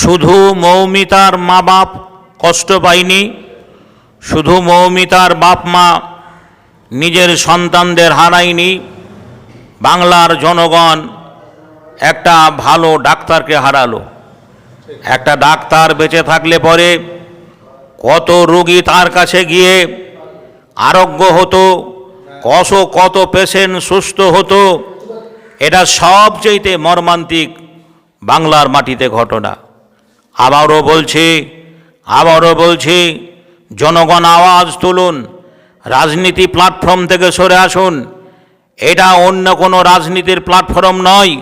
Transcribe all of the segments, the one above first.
শুধু মৌমিতার মা বাপ কষ্ট পায়নি, শুধু মৌমিতার বাপ মা নিজের সন্তানদের হারায়নি, বাংলার জনগণ একটা ভালো ডাক্তারকে হারালো। একটা ডাক্তার বেঁচে থাকলে পরে কত রোগী তার কাছে গিয়ে আরোগ্য হতো, কত কত পেশেন্ট সুস্থ হতো, এটা সবচেয়েতে মর্মান্তিক বাংলার মাটিতে ঘটনা। আবারও বলছি আবারও বলছি, জনগণ আওয়াজ তুলুন, রাজনীতি প্ল্যাটফর্ম থেকে সরে আসুন। এটা অন্য কোনো রাজনীতির প্ল্যাটফর্ম নয়।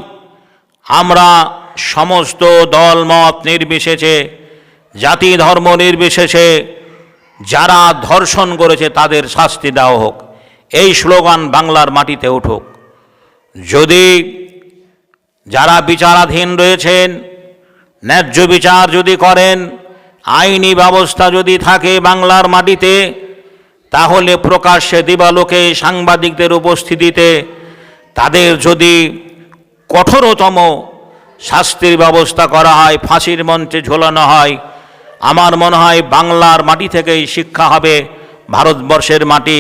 আমরা সমস্ত দল মত নির্বিশেষে, জাতি ধর্ম নির্বিশেষে, যারা ধর্ষণ করেছে তাদের শাস্তি দেওয়া হোক। এই স্লোগান বাংলার মাটিতে উঠুক। যদি যারা বিচারাধীন রয়েছেন ন্যায্য বিচার যদি করেন, আইনি ব্যবস্থা যদি থাকে বাংলার মাটিতে, তাহলে প্রকাশ্যে দিবালোকে সাংবাদিকদের উপস্থিতিতে তাদের যদি কঠোরতম শাস্তির ব্যবস্থা করা হয়, ফাঁসির মঞ্চে ঝোলানো হয়, আমার মনে হয় বাংলার মাটি থেকেই শিক্ষা হবে, ভারতবর্ষের মাটি।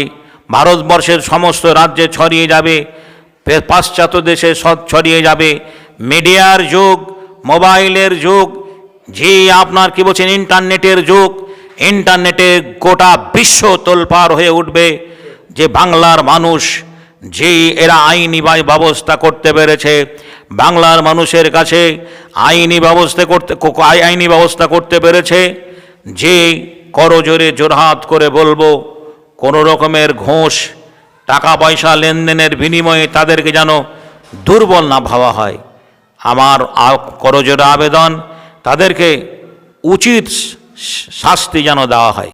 ভারতবর্ষের সমস্ত রাজ্যে ছড়িয়ে যাবে পাশ্চাত্য দেশে সব ছড়িয়ে যাবে। মিডিয়ার যুগ মোবাইলের যুগ যে আপনার কি বলছেন, ইন্টারনেটের যুগ, ইন্টারনেটে গোটা বিশ্ব তোলপার হয়ে উঠবে যে বাংলার মানুষ যে এরা আইনি ব্যবস্থা করতে পেরেছে। বাংলার মানুষের কাছে আইনি ব্যবস্থা করতে আইনি ব্যবস্থা করতে পেরেছে। যে করজোরে জোরহাত করে বলব, কোনো রকমের ঘোষ, টাকা পয়সা লেনদেনের বিনিময়ে তাদেরকে যেন দুর্বল না ভাবা হয়। আমার করজোরে আবেদন তাদেরকে উচিত শাস্তি যেন দেওয়া হয়।